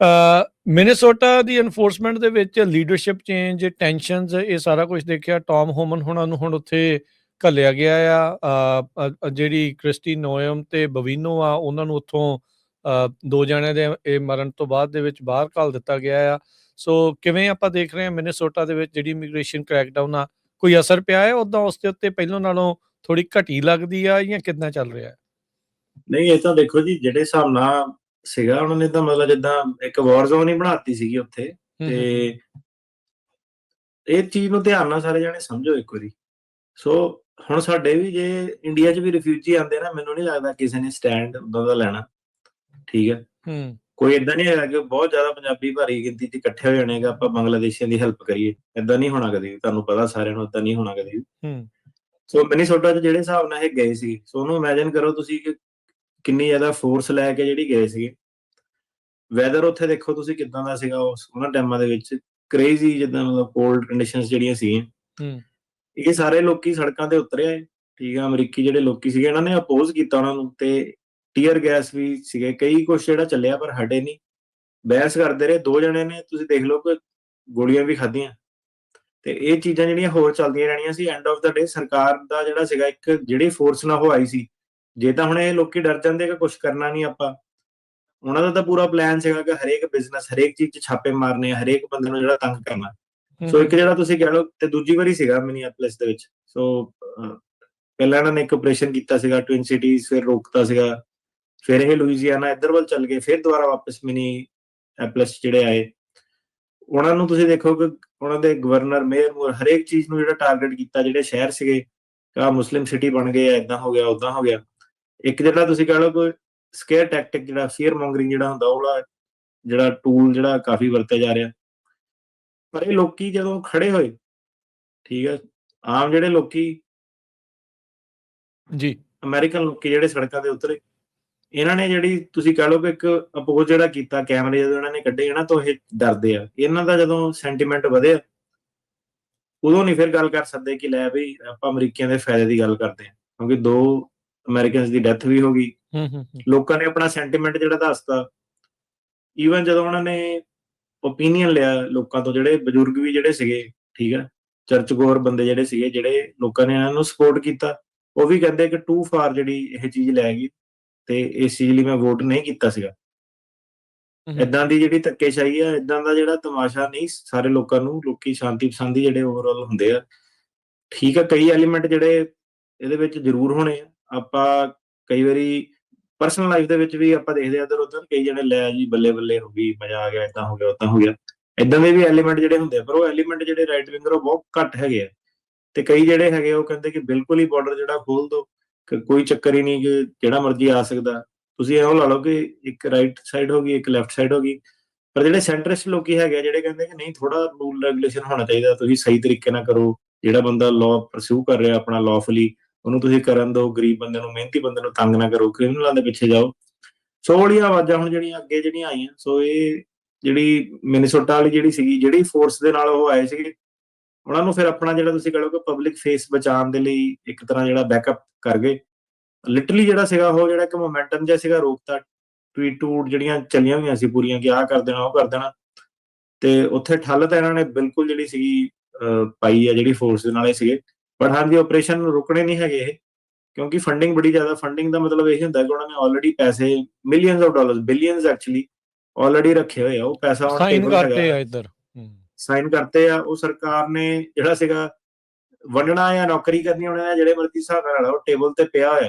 ਅ Minnesota ਦੀ enforcement ਦੇ ਵਿੱਚ leadership change tensions ਇਹ ਸਾਰਾ ਕੁਝ ਦੇਖਿਆ। ਟੌਮ ਹੋਮਨ ਹੁਣਾਂ ਨੂੰ ਹੁਣ ਉੱਥੇ ਘੱਲਿਆ ਗਿਆ ਆ। ਜਿਹੜੀ ਕ੍ਰਿਸਟੀ ਨੋਇਮ ਤੇ ਬਵੀਨੋ ਆ, ਉਹਨਾਂ ਨੂੰ ਉੱਥੋਂ ਦੋ ਜਣਿਆਂ ਦੇ ਇਹ ਮਰਨ ਤੋਂ ਬਾਅਦ ਦੇ ਵਿੱਚ ਬਾਹਰ ਘੱਲ ਦਿੱਤਾ ਗਿਆ ਆ। ਸੋ ਕਿਵੇਂ ਆਪਾਂ ਦੇਖ ਰਹੇ ਹਾਂ ਮਿਨੇਸੋਟਾ ਦੇ ਵਿੱਚ ਜਿਹੜੀ ਇਮੀਗ੍ਰੇਸ਼ਨ ਕ੍ਰੈਕਡਾਊਨ ਆ, ਕੋਈ ਅਸਰ ਪਿਆ ਹੈ ਉਦਾਂ ਉਸ ਦੇ ਉੱਤੇ? ਪਹਿਲਾਂ ਨਾਲੋਂ ਥੋੜੀ ਘਟੀ ਲੱਗਦੀ ਆ ਜਾਂ ਕਿੱਦਾਂ ਚੱਲ ਰਿਹਾ? ਹੈ ਨਹੀਂ, ਇਹ ਤਾਂ ਦੇਖੋ ਜੀ, ਜਿਹੜੇ ਹਿਸਾਬ ਨਾਲ ਸੀਗਾ ਉਹਨਾਂ ਨੇ ਤਾਂ ਮਤਲਬ ਜਿੱਦਾਂ ਇੱਕ ਵਾਰ ਜ਼ੋਨ ਹੀ ਬਣਾਤੀ ਸੀਗੀ ਉੱਥੇ ਤੇ ਇਹ ਚੀਜ਼ ਨੂੰ ਧਿਆਨ ਨਾਲ ਸਾਰੇ ਜਾਣੇ ਸਮਝੋ ਇੱਕ ਵਾਰੀ। ਸੋ ਹੁਣ ਸਾਡੇ ਵੀ ਜੇ ਇੰਡੀਆ 'ਚ ਵੀ ਰਿਫਿਊਜੀ ਆਉਂਦੇ ਨਾ ਮੈਨੂੰ ਨਹੀਂ ਲੱਗਦਾ ਕਿਸੇ ਨੇ ਸਟੈਂਡ ਉਦਾਂ ਦਾ ਲੈਣਾ। ਠੀਕ ਹੈ? ਹੂੰ। ਕੋਈ ਇਦਾਂ ਨਹੀਂ ਹੈਗਾ ਕਿ ਬਹੁਤ ਜ਼ਿਆਦਾ ਪੰਜਾਬੀ ਭਾਰੀ ਗਿਣਤੀ 'ਚ ਇਕੱਠੇ ਹੋ ਜਾਣੇ ਕਿ ਆਪਾਂ ਬੰਗਲਾਦੇਸ਼ੀਆਂ ਦੀ ਹੈਲਪ ਕਰੀਏ। ਇਦਾਂ ਨਹੀਂ ਹੋਣਾ ਕਦੇ ਤੁਹਾਨੂੰ ਪਤਾ ਸਾਰਿਆਂ ਨੂੰ ਇਦਾਂ ਨਹੀਂ ਹੋਣਾ ਕਦੇ। ਹੂੰ। ਸੋ ਮਿਨੀਸੋਟਾ 'ਚ ਜਿਹੜੇ ਹਿਸਾਬ ਨਾਲ ਇਹ ਗਏ ਸੀ ਸੋ ਉਹਨੂੰ ਇਮੇਜਿਨ ਕਰੋ ਤੁਸੀਂ ਕਿ ਕਿੰਨੀ ਜ਼ਿਆਦਾ ਫੋਰਸ ਲੈ ਕੇ ਜਿਹੜੀ ਗਏ ਸੀਗੇ। ਵੈਦਰ ਉੱਥੇ ਦੇਖੋ ਤੁਸੀਂ ਕਿਦਾਂ ਦਾ ਸੀਗਾ ਉਸ ਉਹਨਾਂ ਟਾਈਮਾਂ ਦੇ ਵਿੱਚ ਕ੍ਰੇਜ਼ੀ ਜਿੱਦਾਂ ਮਤਲਬ ਕੋਲਡ ਕੰਡੀਸ਼ਨਸ ਜਿਹੜੀਆਂ ਸੀਗੀਆਂ। ਹੂੰ। ਇਹ ਸਾਰੇ ਲੋਕੀ ਸੜਕਾਂ ਤੇ ਉਤਰੇ ਆਏ ਠੀਕ ਆ ਅਮਰੀਕੀ ਜਿਹੜੇ ਲੋਕੀ ਸੀਗੇ ਇਹਨਾਂ ਨੇ ਅਪੋਜ਼ ਕੀਤਾ ਉਹਨਾਂ ਨੂੰ ਤੇ ਟੀਅਰ ਗੈਸ ਵੀ ਸੀਗੇ। ਕਈ ਕੁਛ ਜਿਹੜਾ ਚੱਲਿਆ ਪਰ ਹਟੇ ਨਹੀਂ। ਬਹਿਸ ਕਰਦੇ ਰਹੇ ਦੋ ਜਣੇ ਨੇ ਤੁਸੀਂ ਦੇਖ ਲਓ ਕਿ ਗੋਲੀਆਂ ਵੀ ਖਾਧੀਆਂ। ਤੇ ਇਹ ਚੀਜ਼ਾਂ ਜਿਹੜੀਆਂ ਹੋਰ ਚੱਲਦੀਆਂ ਰਹਿਣੀਆਂ ਸੀ। ਐਂਡ ਆਫ ਦਾ ਡੇ ਸਰਕਾਰ ਦਾ ਜਿਹੜਾ ਸੀਗਾ ਇੱਕ ਜਿਹੜੀ ਫੋਰਸ ਨਾਲ ਉਹ ਆਈ ਸੀ। ਜੇ ਤਾਂ ਹੁਣ ਇਹ ਲੋਕੀ ਡਰ ਜਾਂਦੇ ਕਿ ਕੁਝ ਕਰਨਾ ਨਹੀਂ ਆਪਾਂ ਉਹਨਾਂ ਦਾ ਤਾਂ ਪੂਰਾ ਪਲਾਨ ਸੀਗਾ ਕਿ ਹਰੇਕ ਬਿਜ਼ਨਸ ਹਰੇਕ ਚੀਜ਼ 'ਚ ਛਾਪੇ ਮਾਰਨੇ ਆ ਹਰੇਕ ਬੰਦੇ ਨੂੰ ਜਿਹੜਾ ਤੰਗ ਕਰਨਾ। ਸੋ ਇੱਕ ਜਿਹੜਾ ਤੁਸੀਂ ਕਹਿ ਲਓ ਤੇ ਦੂਜੀ ਵਾਰੀ ਸੀਗਾ ਮਿਨੀਐਪਲਿਸ ਦੇ ਵਿੱਚ। ਸੋ ਪਹਿਲਾਂ ਇਹਨਾਂ ਨੇ ਇੱਕ ਆਪਰੇਸ਼ਨ ਕੀਤਾ ਸੀਗਾ ਟਵਿਨ ਸਿਟੀਜ਼ ਫਿਰ ਰੋਕਤਾ ਸੀਗਾ ਫਿਰ ਇਹ ਲੁਈਜ਼ੀਆਨਾ ਇੱਧਰ ਵੱਲ ਚੱਲ ਗਏ ਫਿਰ ਦੁਬਾਰਾ ਵਾਪਸ ਮਿਨੀ ਐਪਲਸ ਜਿਹੜੇ ਆਏ। ਉਹਨਾਂ ਨੂੰ ਤੁਸੀਂ ਦੇਖੋ ਕਿ ਉਹਨਾਂ ਦੇ ਗਵਰਨਰ ਮੇਅਰ ਨੂੰ ਹਰੇਕ ਚੀਜ਼ ਨੂੰ ਜਿਹੜਾ ਟਾਰਗੇਟ ਕੀਤਾ ਜਿਹੜੇ ਸ਼ਹਿਰ ਸੀਗੇ ਕਾ ਮੁਸਲਿਮ ਸਿਟੀ ਬਣ ਗਏ ਇਦਾਂ ਹੋ ਗਿਆ ਉਦਾਂ ਹੋ ਗਿਆ। ਇੱਕ ਜਿਹੜਾ ਤੁਸੀਂ ਕਹ ਲਓ ਕੋਈ ਸਕੇਅਰ ਟੈਕਟਿਕ ਜਿਹੜਾ ਫੀਅਰ ਮੌਂਗਰਿੰਗ ਜਿਹੜਾ ਹੁੰਦਾ ਉਹ ਵਾਲਾ ਜਿਹੜਾ ਟੂਲ ਜਿਹੜਾ ਕਾਫੀ ਵਰਤਿਆ ਜਾ ਰਿਹਾ। ਪਰ ਇਹ ਲੋਕੀ ਜਦੋਂ ਖੜੇ ਹੋਏ ਠੀਕ ਹੈ ਆਮ ਜਿਹੜੇ ਲੋਕੀ ਜੀ। ਅਮਰੀਕਨ ਲੋਕੀ ਜਿਹੜੇ ਸੜਕਾਂ ਤੇ ਉਤਰੇ ਇਹਨਾਂ ਨੇ ਜਿਹੜੀ ਤੁਸੀਂ ਕਹ ਲਓ ਕਿ ਇੱਕ ਅਪੋਜ਼ ਜਿਹੜਾ ਕੀਤਾ ਕੈਮਰੇ ਜਦੋਂ ਇਹਨਾਂ ਨੇ ਕੱਢੇ ਇਹਨਾਂ ਤੋਂ ਇਹ ਡਰਦੇ ਆ। ਇਹਨਾਂ ਦਾ ਜਦੋਂ ਸੈਂਟੀਮੈਂਟ ਵਧਿਆ ਉਦੋਂ ਨਹੀਂ ਫਿਰ ਗੱਲ ਕਰ ਸਕਦੇ ਕਿ ਲੈ ਵੀ ਆਪਾਂ ਅਮਰੀਕੀਆਂ ਦੇ ਫਾਇਦੇ ਦੀ ਗੱਲ ਕਰਦੇ ਆ ਕਿਉਂਕਿ ਦੋ ਅਮਰੀਕਨਸ ਦੀ ਡੈਥ ਵੀ ਹੋ ਗਈ। ਲੋਕਾਂ ਨੇ ਆਪਣਾ ਸੈਂਟੀਮੈਂਟ ਜਿਹੜਾ ਦੱਸਤਾ। ਈਵਨ ਜਦੋਂ ਉਹਨਾਂ ਨੇ ਓਪੀਨੀਅਨ ਲਿਆ ਲੋਕਾਂ ਤੋਂ ਜਿਹੜੇ ਬਜ਼ੁਰਗ ਵੀ ਜਿਹੜੇ ਸੀਗੇ ਠੀਕ ਹੈ ਚਰਚ ਗੋਰ ਬੰਦੇ ਜਿਹੜੇ ਸੀਗੇ ਜਿਹੜੇ ਲੋਕਾਂ ਨੇ ਇਹਨਾਂ ਨੂੰ ਸਪੋਰਟ ਕੀਤਾ ਉਹ ਵੀ ਕਹਿੰਦੇ ਕਿ ਟੂ ਫਾਰ ਜਿਹੜੀ ਇਹ ਚੀਜ਼ ਲੈ ਗਈ ਤੇ ਇਸ ਚੀਜ਼ ਲਈ ਮੈਂ ਵੋਟ ਨਹੀਂ ਕੀਤਾ ਸੀਗਾ। ਇਦਾਂ ਦੀ ਜਿਹੜੀ ਧੱਕੇਸ਼ਾਹੀ ਆ ਇਦਾਂ ਦਾ ਜਿਹੜਾ ਤਮਾਸ਼ਾ ਨਹੀਂ ਸਾਰੇ ਲੋਕਾਂ ਨੂੰ ਲੋਕੀ ਸ਼ਾਂਤੀ ਪਸੰਦੀ ਜਿਹੜੇ ਓਵਰਆਲ ਹੁੰਦੇ ਆ। ਠੀਕ ਆ ਕਈ ਐਲੀਮੈਂਟ ਜਿਹੜੇ ਇਹਦੇ ਵਿੱਚ ਜ਼ਰੂਰ ਹੋਣੇ ਆ। ਆਪਾਂ ਕਈ ਵਾਰੀ ਪਰਸਨਲ ਲਾਈਫ ਦੇ ਵਿੱਚ ਵੀ ਆਪਾਂ ਦੇਖਦੇ ਆ ਇਧਰ ਉਧਰ ਕਈ ਜਣੇ, ਲੈ ਜੀ ਬੱਲੇ ਬੱਲੇ ਹੋ ਗਈ, ਮਜ਼ਾ ਆ ਗਿਆ ਇਦਾਂ ਹੋ ਗਿਆ ਉਦਾਂ ਹੋ ਗਿਆ। ਇਦਾਂ ਦੇ ਵੀ ਐਲੀਮੈਂਟ ਜਿਹੜੇ ਹੁੰਦੇ ਆ, ਪਰ ਉਹ ਐਲੀਮੈਂਟ ਜਿਹੜੇ ਰਾਈਟ ਵਿੰਗਰ ਉਹ ਬਹੁਤ ਘੱਟ ਹੈਗੇ ਆ। ਤੇ ਕਈ ਜਿਹੜੇ ਹੈਗੇ ਉਹ ਕਹਿੰਦੇ ਕਿ ਬਿਲਕੁਲ ਹੀ ਬਾਰਡਰ ਜਿਹੜਾ ਖੋਲ ਦੋ, ਕਿ ਕੋਈ ਚੱਕਰ ਹੀ ਨਹੀਂ ਕਿ ਜਿਹੜਾ ਮਰਜ਼ੀ ਆ ਸਕਦਾ। ਤੁਸੀਂ ਇਹੋ ਲਾ ਲਓ ਕਿ ਇੱਕ ਰਾਈਟ ਸਾਈਡ ਹੋ ਗਈ, ਇੱਕ ਲੈਫਟ ਸਾਈਡ ਹੋ ਗਈ। ਪਰ ਜਿਹੜੇ ਸੈਂਟਰਿਸਟ ਲੋਕੀ ਹੈਗੇ ਜਿਹੜੇ ਕਹਿੰਦੇ ਕਿ ਨਹੀਂ ਥੋੜਾ ਰੂਲ ਰੈਗੂਲੇਸ਼ਨ ਹੋਣਾ ਚਾਹੀਦਾ, ਤੁਸੀਂ ਸਹੀ ਤਰੀਕੇ ਨਾਲ ਕਰੋ, ਜਿਹੜਾ ਬੰਦਾ ਲਾਅ ਪਰਸੂ ਕਰ ਰਿਹਾ ਆਪਣਾ ਲਾਫੁਲੀ ਉਹਨੂੰ ਤੁਸੀਂ ਕਰਨ ਦਿਓ, ਗਰੀਬ ਬੰਦੇ ਨੂੰ, ਮਿਹਨਤੀ ਬੰਦੇ ਨੂੰ ਤੰਗ ਨਾ ਕਰੋ ਕ੍ਰਿਮੀਨਲਾਂ ਦੇ ਪਿੱਛੇ ਜਾਓ। ਸੋ ਵਾਲੀਆਂ ਆਵਾਜ਼ਾਂ ਹੁਣ ਜਿਹੜੀਆਂ ਅੱਗੇ ਜਿਹੜੀਆਂ ਆਈਆਂ, ਸੋ ਇਹ ਜਿਹੜੀ ਮਿਨੀਸੋਟਾ ਵਾਲੀ ਜਿਹੜੀ ਸੀਗੀ, ਜਿਹੜੀ ਫੋਰਸ ਦੇ ਨਾਲ ਉਹ ਆਏ ਸੀਗੇ, ਉਹਨਾਂ ਨੂੰ ਫਿਰ ਆਪਣਾ ਜਿਹੜਾ ਤੁਸੀਂ ਕਹੋ ਕਿ ਪਬਲਿਕ ਫੇਸ ਬਚਾਉਣ ਦੇ ਲਈ ਇੱਕ ਤਰ੍ਹਾਂ ਜਿਹੜਾ ਬੈਕਅਪ ਕਰ ਗਏ। ਲਿਟਰਲੀ ਜਿਹੜਾ ਸੀਗਾ ਉਹ ਜਿਹੜਾ ਇੱਕ ਮੋਮੈਂਟਮ ਜਿਹਾ ਸੀਗਾ, ਰੋਕਤਾ ਟਵੀਟ ਟੂਟ ਜਿਹੜੀਆਂ ਚੱਲੀਆਂ ਹੋਈਆਂ ਸੀ ਪੂਰੀਆਂ ਕਿ ਆਹ ਕਰ ਦੇਣਾ, ਉਹ ਕਰ ਦੇਣਾ। ਤੇ ਉੱਥੇ ਠੱਲ ਤਾਂ ਇਹਨਾਂ ਨੇ ਬਿਲਕੁਲ ਜਿਹੜੀ ਸੀਗੀ ਪਾਈ ਆ, ਜਿਹੜੀ ਫੋਰਸ ਦੇ ਨਾਲੇ ਸੀਗੇ। ਬਟ ਹਾਂਜੀ ਆਪਰੇਸ਼ਨ ਰੁਕਣੇ ਨਹੀਂ ਹੈਗੇ ਇਹ ਕਿਉਂਕਿ ਫੰਡਿੰਗ ਬੜੀ ਜ਼ਿਆਦਾ ਫੰਡਿੰਗ ਦਾ ਮਤਲਬ ਇਹ ਹੁੰਦਾ ਕਿ ਉਹਨਾਂ ਨੇ ਆਲਰੇਡੀ ਪੈਸੇ millions of dollars billions actually already ਰੱਖੇ ਹੋਏ ਆ ਉਹ ਪੈਸਾ ਹੁਣ ਸਾਈਨ। ਕਰਤੇ ਆ ਇੱਧਰ ਸਾਈਨ ਕਰਤੇ ਆ ਉਹ ਸਰਕਾਰ ਨੇ ਜਿਹੜਾ ਸੀਗਾ ਵੰਡਣਾ ਜਾਂ ਨੌਕਰੀ ਕਰਨੀ ਉਹਨਾਂ ਨੇ ਜਿਹੜੇ ਮਰਜ਼ੀ ਹਿਸਾਬ ਨਾਲ ਉਹ ਟੇਬਲ ਤੇ ਪਿਆ ਹੋਇਆ।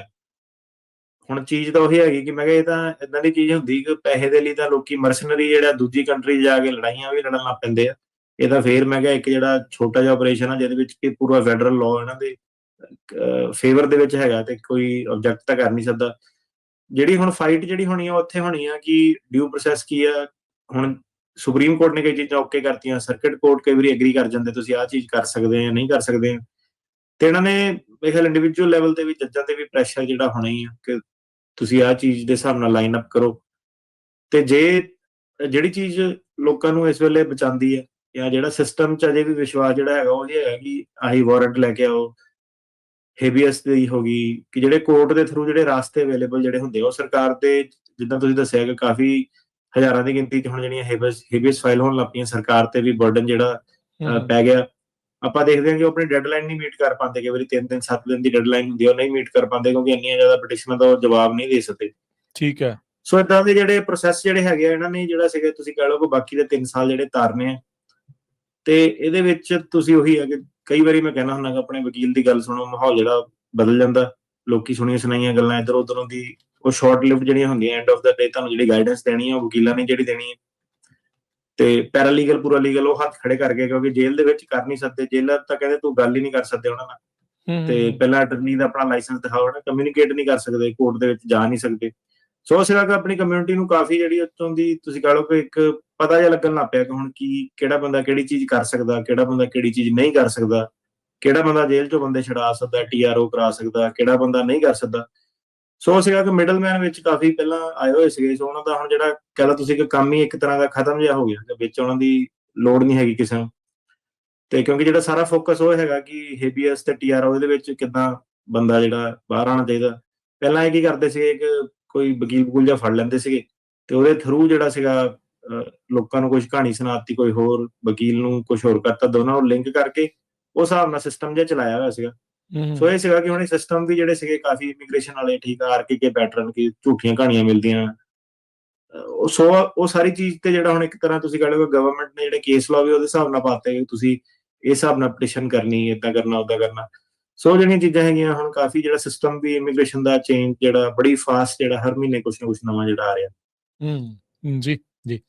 ਹੁਣ ਚੀਜ਼ ਤਾਂ ਉਹੀ ਹੈਗੀ ਕਿ ਮੈਂ ਕਿਹਾ ਇਹ ਤਾਂ ਇਦਾਂ ਦੀ ਚੀਜ਼ ਹੁੰਦੀ ਕਿ ਪੈਸੇ ਦੇ ਲਈ ਤਾਂ ਲੋਕੀ ਮਰਸਨਰੀ ਜਿਹੜਾ ਦੂਜੀ ਕੰਟਰੀ ਜਾ ਕੇ ਲੜਾਈਆਂ ਵੀ ਲੜਨ ਲੱਗ ਪੈਂਦੇ ਆ। ਇਹਦਾ ਫੇਰ ਮੈਂ ਕਿਹਾ ਇੱਕ ਜਿਹੜਾ ਛੋਟਾ ਜਿਹਾ ਆਪਰੇਸ਼ਨ ਆ, ਜਿਹਦੇ ਵਿੱਚ ਕਿ ਪੂਰਾ ਫੈਡਰਲ ਲਾਅ ਇਹਨਾਂ ਦੇ ਫੇਵਰ ਦੇ ਵਿੱਚ ਹੈਗਾ ਤੇ ਕੋਈ ਆਬਜੈਕਟ ਤਾਂ ਕਰ ਨਹੀਂ ਸਕਦਾ। ਜਿਹੜੀ ਹੁਣ ਫਾਈਟ ਜਿਹੜੀ ਹੋਣੀ ਆ ਉੱਥੇ ਹੋਣੀ ਆ ਕਿ ਡਿਊ ਪ੍ਰੋਸੈਸ ਕੀ ਆ? ਹੁਣ ਸੁਪਰੀਮ ਕੋਰਟ ਨੇ ਕਈ ਚੀਜ਼ਾਂ ਓਕੇ ਕਰਤੀਆਂ ਸਰਕਟ ਕੋਰਟ ਕਈ ਵਾਰੀ ਐਗਰੀ ਕਰ ਜਾਂਦੇ, ਤੁਸੀਂ ਆਹ ਚੀਜ਼ ਕਰ ਸਕਦੇ ਆ, ਨਹੀਂ ਕਰ ਸਕਦੇ ਆ। ਤੇ ਇਹਨਾਂ ਨੇ ਮੇਰੇ ਖਿਆਲ ਇੰਡੀਵਿਜੂਅਲ ਲੈਵਲ ਤੇ ਵੀ, ਜੱਜਾਂ ਤੇ ਵੀ ਪ੍ਰੈਸ਼ਰ ਜਿਹੜਾ ਹੋਣਾ ਹੀ ਆ ਕਿ ਤੁਸੀਂ ਆਹ ਚੀਜ਼ ਦੇ ਹਿਸਾਬ ਨਾਲ ਲਾਈਨ ਅਪ ਕਰੋ। ਤੇ ਜੇ, ਜਿਹੜੀ ਚੀਜ਼ ਲੋਕਾਂ ਨੂੰ ਇਸ ਵੇਲੇ ਬਚਾਉਂਦੀ ਹੈ ਜਾਂ ਜਿਹੜਾ ਸਿਸਟਮ ਚ ਅਜੇ ਵੀ ਵਿਸ਼ਵਾਸ ਜਿਹੜਾ ਹੈਗਾ ਉਹ ਇਹ ਕਿ ਆਹੀ ਵਾਰੰਟ ਲੈ ਕੇ ਆਓ। ਹੇਬੀਅਸ ਦੀ ਹੋ ਗਈ ਕਿ ਜਿਹੜੇ ਕੋਰਟ ਦੇ ਥਰੂ ਜਿਹੜੇ ਰਾਸਤੇ ਅਵੇਲੇਬਲ ਜਿਹੜੇ ਹੁੰਦੇ ਉਹ ਸਰਕਾਰ ਦੇ ਜਿੱਦਾਂ ਤੁਸੀਂ ਦੱਸਿਆ ਕਿ ਕਾਫੀ ਹਜ਼ਾਰਾਂ ਦੀ ਗਿਣਤੀ 'ਚ ਹੁਣ ਜਿਹੜੀਆਂ ਹੇਬਸ ਹੇਬੀਅਸ ਫਾਈਲ ਹੋਣ ਲੱਗ ਪਈਆਂ ਸਰਕਾਰ ਤੇ ਵੀ ਬਰਡਨ ਜਿਹੜਾ ਹੂੰ ਪੈ ਗਿਆ। ਆਪਾਂ ਦੇਖਦੇ ਹਾਂ ਕਿ ਉਹ ਆਪਣੀ ਡੈਡਲਾਈਨ ਨਹੀਂ ਮੀਟ ਕਰ ਪਾਉਂਦੇ ਕਈ ਵਾਰੀ 3 ਦਿਨ 7 ਦਿਨ ਦੀ ਡੈਡਲਾਈਨ ਹੁੰਦੀ ਹੈ ਉਹ ਨਹੀਂ ਮੀਟ ਕਰ ਪਾਉਂਦੇ ਕਿਉਂਕਿ ਇੰਨੀਆਂ ਜ਼ਿਆਦਾ ਪਟੀਸ਼ਨਾਂ ਦਾ ਜਵਾਬ ਨਹੀਂ ਦੇ ਸਕਦੇ। ਠੀਕ ਹੈ। ਸੋ ਇਦਾਂ ਦੇ ਜਿਹੜੇ ਪ੍ਰੋਸੈਸ ਜਿਹੜੇ ਹੈਗੇ ਆ ਇਹਨਾਂ ਨੇ ਜਿਹੜਾ ਸੀਗਾ ਤੁਸੀਂ ਕਹ ਲਓ ਕਿ ਬਾਕੀ ਦੇ 3 ਸਾਲ ਜਿਹੜੇ ਤਾਰਨੇ ਆ ਤੇ ਇਹਦੇ ਵਿੱਚ ਤੁਸੀਂ ਉਹੀ ਹੈ ਕਿ ਕਈ ਵਾਰੀ ਮੈਂ ਕਹਿਣਾ ਹੁੰਦਾ ਕਿ ਆਪਣੇ ਵਕੀਲ ਦੀ ਗੱਲ ਸੁਣੋ ਮਾਹੌਲ ਜਿਹੜਾ ਬਦਲ ਜਾਂਦਾ ਲੋਕੀ ਸੁਣੀਆਂ ਸੁਣਾਈਆਂ ਗੱਲਾਂ ਇਧਰ ਉਧਰੋਂ ਦੀ ਉਹ ਸ਼ਾਰਟ ਲਿਵਡ ਜਿਹੜੀਆਂ ਹੁੰਦੀਆਂ ਐਂਡ ਆਫ ਦਾ ਡੇ ਤੁਹਾਨੂੰ ਜਿਹੜੀ ਗਾਈਡੈਂਸ ਦੇਣੀ ਹੈ ਉਹ ਵਕੀਲਾਂ ਨੇ ਜਿਹੜੀ ਦੇਣੀ ਹੈ ਤੇ ਪੈਰਾਲੀਗਲ ਪੂਰਾ ਲੀਗਲ ਉਹ ਹੱਥ ਖੜੇ ਕਰਕੇ ਕਿਉਂਕਿ ਜੇਲ੍ਹ ਦੇ ਵਿੱਚ ਕਰ ਨਹੀਂ ਸਕਦੇ ਜੇਲਰ ਤਾਂ ਕਹਿੰਦੇ ਤੂੰ ਗੱਲ ਹੀ ਨਹੀਂ ਕਰ ਸਕਦੇ ਉਹਨਾਂ ਨਾਲ। ਤੇ ਪਹਿਲਾਂ ਅਟਰਨੀ ਦਾ ਆਪਣਾ ਲਾਇਸੈਂਸ ਦਿਖਾਓ ਨਾ ਕਮਿਊਨੀਕੇਟ ਨਹੀਂ ਕਰ ਸਕਦੇ ਕੋਰਟ ਦੇ ਵਿੱਚ ਜਾ ਨਹੀਂ ਸਕਦੇ। ਸੋ ਸਿਰਾ ਕਿ ਆਪਣੀ ਕਮਿਊਨਿਟੀ ਨੂੰ ਕਾਫੀ ਜਿਹੜੀ ਉੱਤੋਂ ਦੀ ਤੁਸੀਂ ਕਹ ਲਓ ਕਿ ਇੱਕ ਪਤਾ ਜਿਹਾ ਲੱਗਣ ਲੱਗ ਪਿਆ ਕਿ ਹੁਣ ਕੀ, ਕਿਹੜਾ ਬੰਦਾ ਕਿਹੜੀ ਚੀਜ਼ ਕਰ ਸਕਦਾ, ਕਿਹੜਾ ਬੰਦਾ ਕਿਹੜੀ ਚੀਜ਼ ਨਹੀਂ ਕਰ ਸਕਦਾ, ਕਿਹੜਾ ਬੰਦਾ ਜੇਲ੍ਹ ਚੋਂ ਬੰਦੇ ਛੁਡਾ ਸਕਦਾ ਟੀਆਰਓ ਕਰਾ ਸਕਦਾ, ਕਿਹੜਾ ਬੰਦਾ ਨਹੀਂ ਕਰ ਸਕਦਾ। ਸੋ ਸੀਗਾ ਕਿ ਮਿਡਲਮੈਨ ਵਿੱਚ ਕਾਫੀ ਪਹਿਲਾਂ ਆਏ ਹੋਏ ਸੀਗੇ, ਸੋ ਉਹਨਾਂ ਦਾ ਹੁਣ ਜਿਹੜਾ ਕਹ ਲਓ ਤੁਸੀਂ ਕਿ ਕੰਮ ਹੀ ਇੱਕ ਤਰ੍ਹਾਂ ਦਾ ਖਤਮ ਜਿਹਾ ਹੋ ਗਿਆ, ਕਿ ਵਿੱਚ ਉਹਨਾਂ ਦੀ ਲੋੜ ਨਹੀਂ ਹੈਗੀ ਕਿਸੇ ਨੂੰ। ਤੇ ਕਿਉਂਕਿ ਜਿਹੜਾ ਸਾਰਾ ਫੋਕਸ ਉਹ ਹੈਗਾ ਕਿ ਹੇਬੀਅਸ ਤੇ ਟੀਆਰਓ ਇਹਦੇ ਵਿੱਚ ਕਿਦਾਂ ਬੰਦਾ ਜਿਹੜਾ ਬਾਹਰ ਆਉਣਾ ਚਾਹੀਦਾ। ਪਹਿਲਾਂ ਇਹ ਕੀ ਕਰਦੇ ਸੀਗੇ ਕਿ ਕੋਈ ਵਕੀਲ ਵਕੂਲ ਜਾਂ ਫੜ ਲੈਂਦੇ ਸੀਗੇ, ਤੇ ਉਹਦੇ ਥਰੂ ਜਿਹੜਾ ਸੀਗਾ ਲੋਕਾਂ ਨੂੰ ਕੁਝ ਕਹਾਣੀ ਸੁਣਾਤੀ ਕੋਈ ਹੋਰ ਵਕੀਲ ਨੂੰ ਕੁਝ ਹੋਰ ਕਰਤਾ ਦੋਨਾਂ ਨੂੰ ਲਿੰਕ ਕਰਕੇ ਉਸ ਹਿਸਾਬ ਨਾਲ ਸਿਸਟਮ ਜਿਹਾ ਚਲਾਇਆ ਹੋਇਆ ਸੀਗਾ। ਹੂੰ ਸੋ ਇਹ ਸੀਗਾ ਕਿ ਹੁਣ ਸਿਸਟਮ ਵੀ ਜਿਹੜੇ ਸੀਗੇ ਕਾਫੀ ਇਮੀਗ੍ਰੇਸ਼ਨ ਵਾਲੇ ਠੀਕ ਆ ਆਰਕੇਕੇ ਪੈਟਰਨ ਕੀ ਝੂਠੀਆਂ ਕਹਾਣੀਆਂ ਮਿਲਦੀਆਂ। ਉਹ ਸੋ ਉਹ ਸਾਰੀ ਚੀਜ਼ ਤੇ ਜਿਹੜਾ ਹੁਣ ਇੱਕ ਤਰ੍ਹਾਂ ਤੁਸੀਂ ਕਹ ਲਓ ਗਵਰਨਮੈਂਟ ਨੇ ਜਿਹੜੇ ਕੇਸ ਲਾਅ ਵੀ ਉਹਦੇ ਹਿਸਾਬ ਨਾਲ ਪਾਤੇ ਕਿ ਤੁਸੀਂ ਇਸ ਹਿਸਾਬ ਨਾਲ ਪਟੀਸ਼ਨ ਕਰਨੀ ਇਦਾਂ ਕਰਨਾ ਉਦਾਂ ਕਰਨਾ। ਸੋ ਜਿਹੜੀਆਂ ਚੀਜ਼ਾਂ ਹੈਗੀਆਂ ਹੁਣ ਕਾਫੀ ਜਿਹੜਾ ਸਿਸਟਮ ਵੀ ਇਮੀਗ੍ਰੇਸ਼ਨ ਦਾ ਚੇਂਜ ਜਿਹੜਾ ਬੜੀ ਫਾਸਟ ਜਿਹੜਾ ਹਰ ਮਹੀਨੇ ਕੁਝ ਨਾ ਕੁਝ ਨਵਾਂ ਜਿਹੜਾ ਆ ਰਿਹਾ। ਹੂੰ ਜੀ। ਜੀ